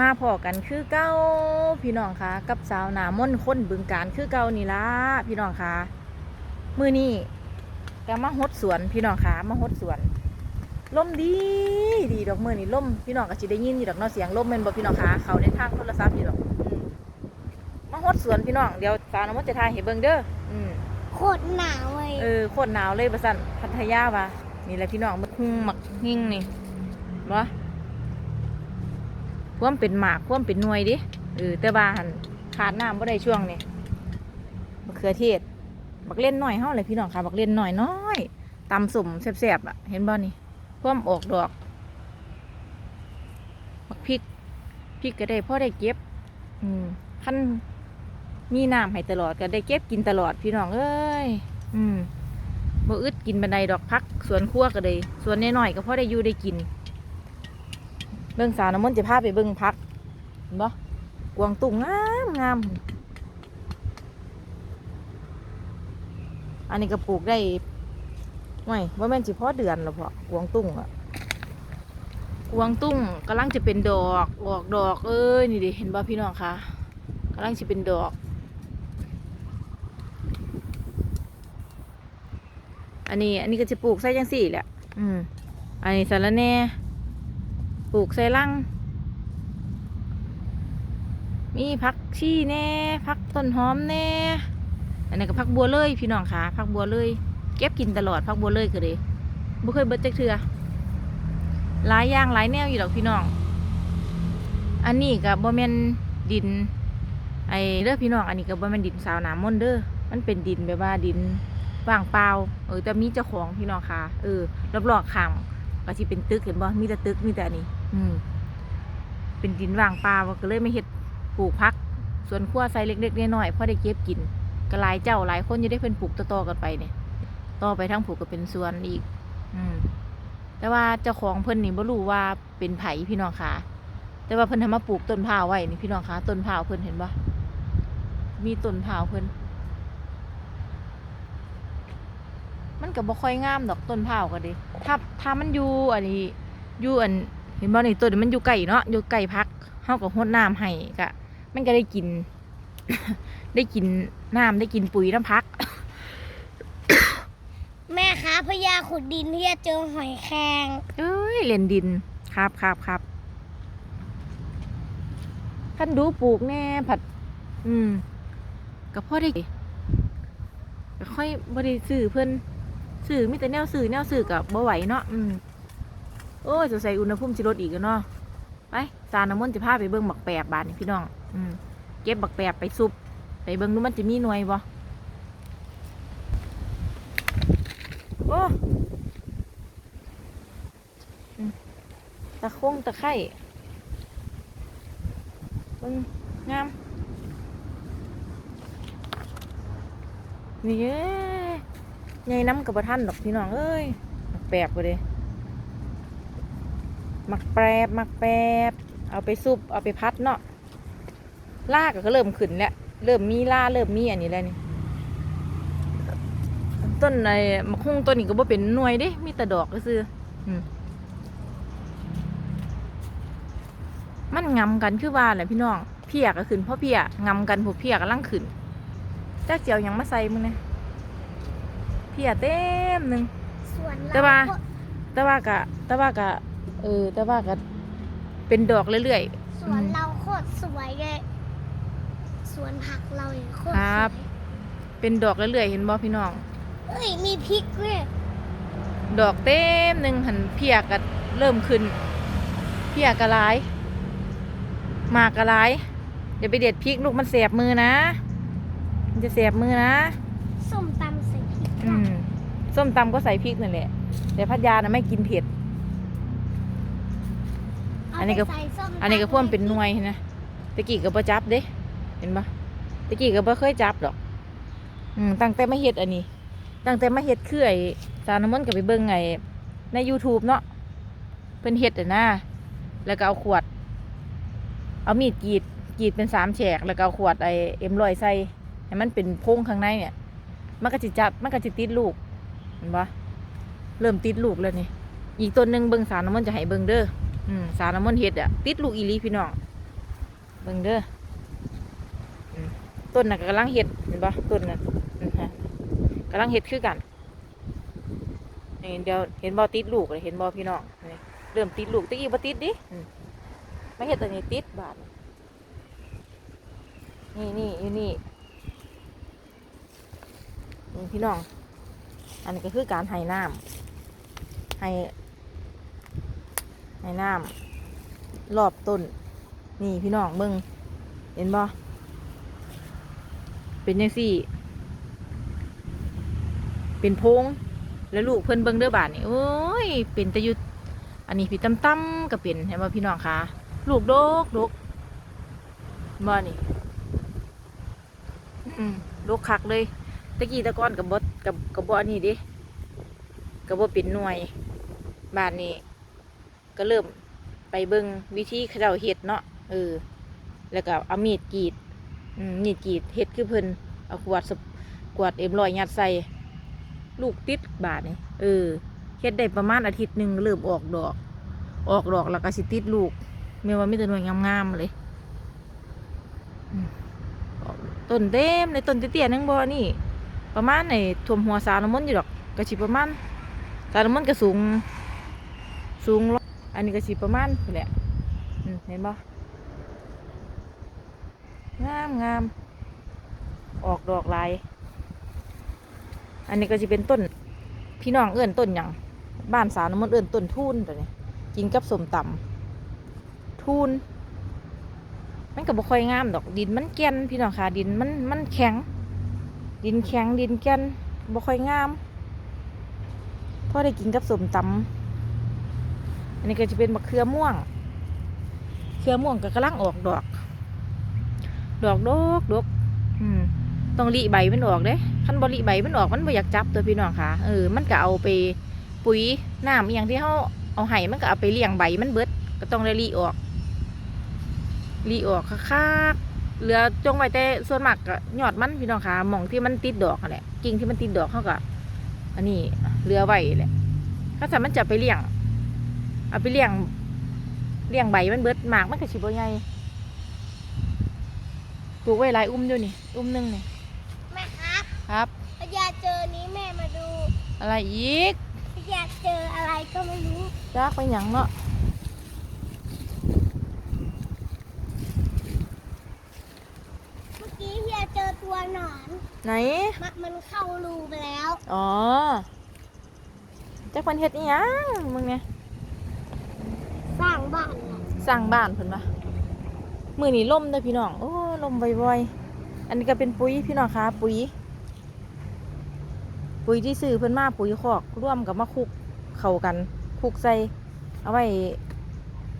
มาพอกันคือเก้าพี่น้องคะกับสาวหนามนต์คนบึงการคือเก้านี่ละพี่น้องคะมือนี้ก็มาฮดสวนพี่น้องคะมาฮดสวนลมดีดีดอกมือนี่ลมพี่น้องก็สิได้ยินอยู่ดอกเนาะเสียงลมแม่นบ่พี่น้องคะเขาในทางโทรศัพท์อยู่ดอกอืมมาฮดสวนพี่น้องเดี๋ยวสาวหนามนต์จะทายให้เบิ่งเด้ออืมโคตรหนาวเลยเออโคตรหนาวเลยประสันพัทยาว่ะนี่แหละพี่น้องมันหุ่งหมักหิ่งนี่บ่ พ่วมเป็นหมากพ่วมเป็นหน่วยดิเออแต่ว่าหันขาดน้ำบ่ได้ช่วงนี่มะเขือเทศบักเล่นหน่อยเฮาเลยพี่น้องค่ะบักเล่นหน่อยน้อยตำสุ่มแซ่บๆอะเห็นบ่นี่พ่วมออกดอกบักพริกพริกก็ได้พ่อได้เก็บ อืมขั้นมีน้ำให้ตลอดก็ได้เก็บกินตลอดพี่น้องเอ้ยอืมบ่อึดกินบันไดดอกพักสวนครัวก็เลยสวนน้อยๆก็พ่อได้อยู่ได้กิน เบิ่งสาวน้ำมนต์จะพาไปเบิ่งพักเห็นบ่กวางตุ้งงามงามอันนี้ก็ปลูกได้ไม่ว่าแม่นสิพอเดือนหรอพอกวางตุ้งอะกวางตุ้งกำลังจะเป็นดอกออกดอกเอ้ยนี่ดิเห็นบ่พี่น้องคะกำลังจะเป็นดอก อันนี้อันนี้ก็จะปลูกใส่จังสี่แหละอืมอันนี้สารแน่ ปลูกใส่ลัง มีพักชี่แน่พักต้นหอมแน่อันนี้ก็พักบัวเลยพี่น้องค่ะพักบัวเลย เก็บกินตลอดพักบัวเลยคือเดบ่เคยเบิดจักเทือหลายอย่างหลายแนวอยู่ดอกพี่น้อง อันนี้ก็บ่แม่นดิน ไอเด้อพี่น้อง อันนี้ก็บ่แม่นดินสาวนามมนเด้อมันเป็นดินแบบว่าดินว่างเปล่า เออแต่มีเจ้าของพี่น้องค่ะ เออรอบๆข้างก็สิเป็นตึกเห็นบ่มีแต่ตึกมีแต่อันนี้ อืมเป็นดินว่างเปล่าก็เลยไม่เฮ็ดปลูกพักสวนครัวใส่เล็กๆน้อยๆพอได้เก็บกินก็หลายเจ้าหลายคนอยู่ได้เพิ่นปลูกต่อๆกันไปเนี่ยต่อไปทั้งปลูกก็เป็นสวนอีก อืม แต่ว่าเจ้าของเพิ่นนี่บ่รู้ว่าเป็นไผพี่น้องค่ะแต่ว่าเพิ่นทำมาปลูกต้นพร้าวไว้นี่พี่น้องคะต้นพร้าวเพิ่นเห็นบ่มีต้นพร้าวเพิ่นมันก็บ่ค่อยงามดอกต้นพร้าวก็ดิถ้าถ้ามันอยู่อันนี้อยู่อัน เห็นบ่นี่ต้นนี้มันอยู่ไกลเนาะอยู่ไกลพักเฮาก็รดน้ำให้ก็มันก็ได้กิน ได้กินน้ำได้กินปุ๋ยน้ำพัก แม่คะพญาขุดดินที่จะเจอหอยแครงเอ้ยเล่นดินครับครับครับท่านดูปลูกแน่ผัด อืมก็พอได้ก็ค่อยบ่ได้ซื้อเพิ่นซื้อมีแต่แนวซื้อแนวซื้อกับบ่ไหวเนาะอืม โอ้ยสงสัยอุณหภูมิสิลดอีกแล้วเนาะไปสารน้ำมนต์จะพาไปเบิ่งบักแปบบานี่พี่น้องอืมเก็บบักแปบไปซุปไปเบิ่งดูมันจะมีหน่วยบ่โอ้ตะคงตะไคร่เบิ่งงามนี่เอ้ยใหญ่น้ำกับท่านดอกพี่น้องเอ้ยมักแปบไปเลย มักแปรบมักแปบเอาไปซุปเอาไปพัดเนาะล่าก็เริ่มขึ้นแล้วเริ่มมีล่าเริ่มมีอันนี้แล้วนี่ต้นไอ้มะคุ้งต้นนี้ก็บ่เป็นหน่วยเด้ มีแต่ดอกก็ซื้อๆอืมมันงำกันคือว่าแหละพี่น้องเพียก็ขึ้นเพราะเพียงำกันพวกเพียกำลังขึ้นจักเจียวหยังมาใส่มึงเนี่ยเพียเต็มหนึ่งสวนแต่เราว่าโคตรแต่ว่ากะแต่ว่ากะ เออ แต่ว่ากะเป็นดอกเรื่อยสวนเราโคตรสวยเลยสวนผักเราเนี่ยโคตรครัสวบยๆ เป็นดอกเรื่อยๆ เห็นบ่พี่น้อง เอ้ยมีพริกด้วยดอกเต็มหนึ่งหันเพียกะเริ่มขึ้น เพียกะหลายหมากกะหลายเดี๋ยวไปเด็ดพริกลูกมันเสียบมือนะ มันจะเสียบมือนะ ส้มตำใส่พริกอืม ส้มตำก็ใส่พริกนั่นแหละ แต่พัทยานะไม่กินเผ็ดเาอั นนี้ก็ไปใส่ส้มตำอันนี้ก็พ่วมเป็นหน่วยนะตะกี้ก็บ่จับเด้ เห็นปะตะกี้ก็บ่เคยจับดอกอืมตั้งแต่มาเฮ็ดอันนี้ ตั้งแต่มาเฮ็ดคือไอ้สาวน้ำมันต์ก็ไปเบิ่งไอ้ใน YouTube เนาะเพิ่นเฮ็ดอะนะแล้วก็เอาขวด เอามีดกรีดกรีดเป็นสามแฉกแล้วก็เอาขวดไอ้เอ็มลอยใส่ให้มันเป็นโพรงข้างในเนี่ย มันก็สิจับมันก็สิติดลูกเห็นปะเริ่มติดลูกแล้วนี่ อีกต้นหนึงเบิ่งสาวน้ำมันต์จะให้เบิ่งเด้อ อืมสารน้ำมันเฮ็ดอะติดลูกอีลีพี่น้องเบิ่งเด้อต้นน่ะก็กำลังเห็ดเห็นปะต้นน่ะกำลังเห็ดคือกันนี่เดี๋ยวเห็นบอติดลูกเลยเห็นบอพี่น้องนี่เริ่มติดลูกตะกี้บอติดดิไม่เห็ดตัวนี้ติดบาดนี่นี่อยู่นี่พี่น้อง อันนี้ก็คือการให้น้ำให้ ให้น้ำรอบต้น นี่พี่น้องเบิ่งเห็นบ่เป็นยังสี่ เป็นพงแล้วลูกเพิ่อนเบิ่งเด้อบาดนี่โอ้ย เป็นตะยุดอันนี้พี่ตั้มตั้มก็เป็นเห็นบ่พี่น้องคะลูกโดกโดกบ่นี่อืมโดกคักเลยตะกี้ตะก้อนกับบดกับกับบอันนี้ดิกับบเป็นหน่วยบ้านนี้ ก็เริ่มไปเบิ่งวิธีเขาเจ้าเฮ็ดเนาะเออ แล้วก็เอามีดกรีดมีดกรีดเฮ็ดคือเพิ่นเอาขวดสบขวดเอ็มลอยยัดใส่ลูกติดบาทนี่เออเฮ็ดได้ประมาณอาทิตย์หนึ่งเริ่มออกดอก ออกดอกแล้วก็สิติดลูกแม่ว่ามีแต่หน่วยงามๆเลยต้นเต็มในต้นเตี้ยๆนึงบ่นี่ ประมาณในท่วมหัวสาวน้ำมันอยู่ดอกกระชิประมาณสาวน้ำมันก็สูงสูงร้ อันนี้กระชิประมาณนี่แหละเห็นบ่งามงามออกดอกลาย อันนี้ก็จะเป็นต้น พี่น้องเอื้อนต้นหยังบ้านสาวน้ำมันเอื้อนต้นทูนตัวนี้กินกับสมตำทูนมันก็บ่ค่อยงามดอกดินมันแก่นพี่น้องค่ะดินมันมันแข็ง ดินแข็งดินแก่นบ่ค่อยงามพอได้กินกับสมตำ อันนี้ก็จะเป็นมะเขือม่วงเขือม่วงก็กำลังออกดอก ดอกดอกดอกอืมต้องรีใบมันออกเด้คันบรีใบมันออกมันบ่อยากจับตัวพี่น้องค่ะเออมันก็เอาไปปุ๋ยน้ำอย่างที่เขาเอาให้มันก็เอาไปเลี้ยงใบมันเบิด ก็ต้องได้รีออกรีออกคักๆเหลือจงไว้แต่ส่วนมากก็ยอดมันพี่น้องค่ะหมองที่มันติดดอกนั่นแหละกิ่งที่มันติดดอกเขาก็อันนี้เหลือไว้แหละถ้าสามมันจะไปเลี้ยง เอาไปเลี้ยงเลี้ยงใบมันเบิดหมากมันก็สิบ่ใหญ่ปลูกไว้หลายอุ้มอยู่นี่ อุ้มหนึงนี่แม่ครับครับพยาเจอนี้แม่มาดูอะไรอีกพยาเจออะไรก็ไม่รู้จักไปหยังเนาะเมื่อกี้พยาเจอตัวหนอนไหน มันมันเข้ารูไปแล้ว อ๋อจักมันเฮ็ดอีหยังมึงเนี่ยสร้าง บ้านสร้างบ้านเพิ่นวะมือนี้ล่มเด้อพี่น้อง โอ้ล่มบ่อยๆ อันนี้ก็เป็นปุ๋ยพี่น้องคะปุ๋ย ปุ๋ยที่ซื้อเพิ่นมาปุ๋ยคอกร่วมกับมะคุกเข้ากันคุกใส่เอาไว้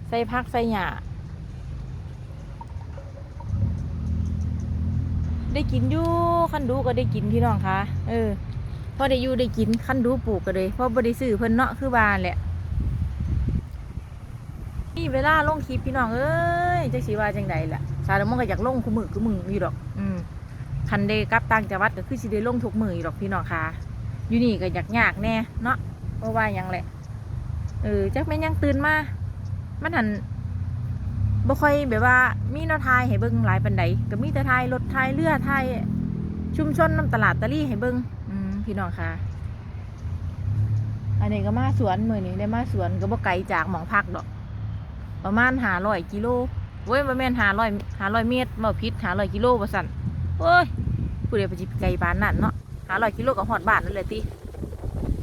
ใส่พักใส่หญ้าได้กินอยู่คันดูก็ได้กินพี่น้องคะเออพอได้อยู่ได้กินคันดูปลูกก็เลยเพราะบ่ได้ซื้อเพิ่นเนาะคือบ้านแหละ นี่เวลาลงคลิปพี่น้องเอ้ยจักสีว่าจังใดล่ะสารมงก็อยากลงคุมือคุมืออยู่ดอก อืมคันเดกลับต่างจังหวัดก็คือสิได้ลงทุกมืออยู่ดอกพี่น้องค่ะอยู่นี่ก็อยากยากแน่เนาะเพราะว่าหยังแหละเออจักแม่นยังตื่นมามันหันบ่ค่อยแบบว่ามีแนวทายให้เบิ่งหลายปันใดก็มีแต่ทายรถทายเรือทายชุมชนน้ำตลาดตะลี่ให้เบิ่งอืมพี่น้องค่ะ อันนี้ก็มาสวนมือนี้ได้มาสวนก็บ่ไกลจากหมองพักดอก ประมาณหาร้อยกิโลเว้ยประมาณหาร้อยหาร้อยเมตรมาพิษหาร้อยกิโลว่าสั่นโอ้ยผู้เดียวไปจิบไก่บ้านนั่นเนาะหาร้อยกิโลกับหอดบ้านนั่นเลยติ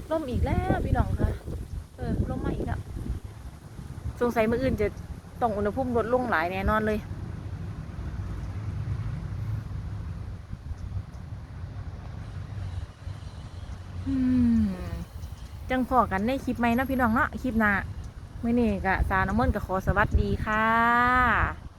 ล่มอีกแล้วพี่น้องค่ะเออล่มมาอีกแล้วสงสัยเมื่ออื่นจะต้องอุณหภูมิลดลงหลายแน่นอนเลยอืมจังพอกันในคลิปไหมนาะพี่น้องเนาะคลิปหน้า มื่อนี้กะสาวน้ำมันต์ก็ขอสวัสดีค่ะ